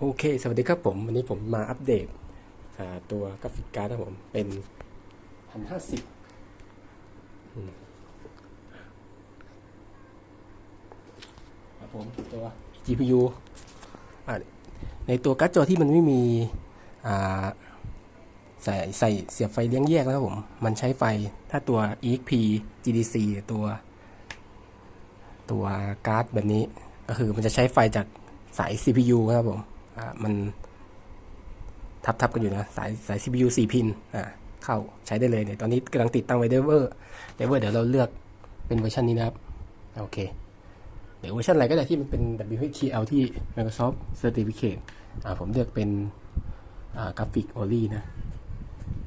โอเค สวัสดีครับผม วันนี้ผมมาอัปเดตอ่าตัวกราฟิกการ์ดครับผมเป็นพันห้าสิบครับผมตัว GPU อ่าในตัวการ์ดจอที่มันไม่มีอ่าใส่ใส่เสียบไฟเลี้ยงแยกแล้วครับผม มันใช้ไฟถ้าตัว EXP GDC ตัว ตัวการ์ดแบบนี้ ก็คือมันจะใช้ไฟจากสาย CPU ครับผม อ่ามันทับทับกันอยู่นะ สายสาย CPU 4 พินอ่าเข้าใช้ได้เลยเนี่ยตอนนี้กำลังติดตั้งไว้เดเวอร์เดเวอร์เดี๋ยวเราเลือกเป็นเวอร์ชันนี้นะครับ โอเคเดี๋ยวเวอร์ชันอะไรก็ได้ที่มันเป็น WHDL ที่ Microsoft Certificate อ่าผมเลือกเป็นอ่ากราฟิก only นะ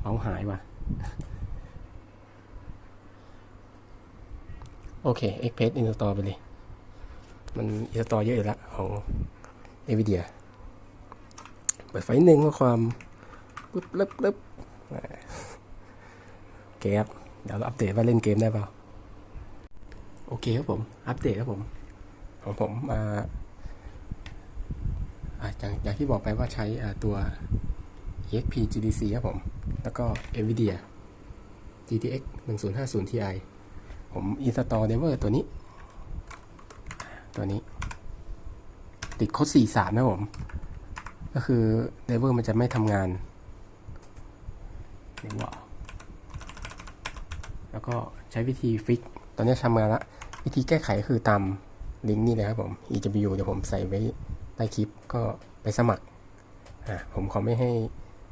เมาหายว่ะโอเค Express install ไปเลย มัน install เยอะอยู่แล้วของ NVIDIA เปิดไฟหนึ่งเพื่อความปึ๊บลึบลึบโอเคครับ เดี๋ยวเราอัปเดตว่าเล่นเกมได้เปล่า โอเคครับผม อัปเดตครับผม ของผมมาอ่าอย่างอย่างที่บอกไปว่าใช้ตัว EXP GDC ครับผม แล้วก็ NVIDIA GTX 1050 Ti ผม install driver ตัวนี้ ตัวนี้ ติดโค้ด43นะผม ก็คือ driver มันจะไม่ทำงานเรียว่าแล้วก็ใช้วิธีฟิก ตอนนี้ทำงานละ วิธีแก้ไขคือตามลิงก์นี่เลยครับผม eGPU เดี๋ยวผมใส่ไว้ใต้คลิปก็ไปสมัคร อ่า ผมขอไม่ให้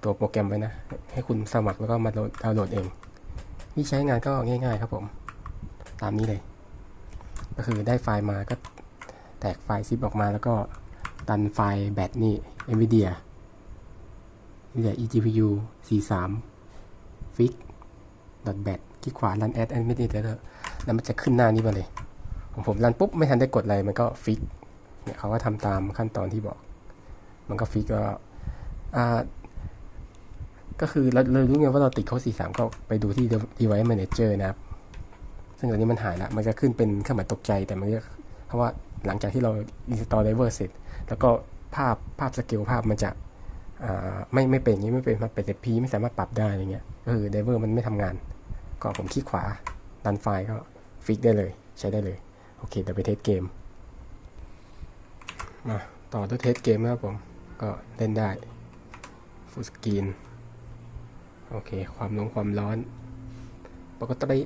ตัวโปรแกรมไว้นะ ให้คุณสมัครแล้วก็มาดาวน์โหลดเอง วิธีใช้งานก็ง่ายๆครับผม ตามนี้เลย ก็คือได้ไฟล์มาก็แตกไฟล์ซิปออกมาแล้วก็ ดันไฟล์แบตนี่ NVIDIA NVIDIA eGPU 43 fix .bat ที่ขวา run as admin แล้วแล้วมันจะขึ้นหน้านี้มาเลยของผมรันปุ๊บ ไม่ทันได้กดอะไร มันก็ฟิกเนี่ยเขาก็ทำตามขั้นตอนที่บอก มันก็ฟิกก็อ่าก็คือเราเรารู้ไงว่าเราติดโค้ด43 ก็ไปดูที่ device manager นะครับ ซึ่งตอนนี้มันหายละมันจะขึ้นเป็นเครื่องหมายตกใจแต่มันก็เพราะว่า หลังจากที่เรา install driver เสร็จ แล้วก็ภาพภาพสเกลภาพมันจะไม่ไม่เป็นอย่างนี้ไม่เป็นมันเป็นแต่พีไม่สามารถปรับได้อะไรเงี้ยก็คือ driver มันไม่ทำงาน ก็ผมคลิกขวาดันไฟล์ก็ฟิกได้เลย ใช้ได้เลย โอเคเดี๋ยวไปเทสเกมมาต่อด้วยเทสเกมนะครับผม ก็เล่นได้ฟูลสกรีนโอเค ความร้อนความร้อน ปกติ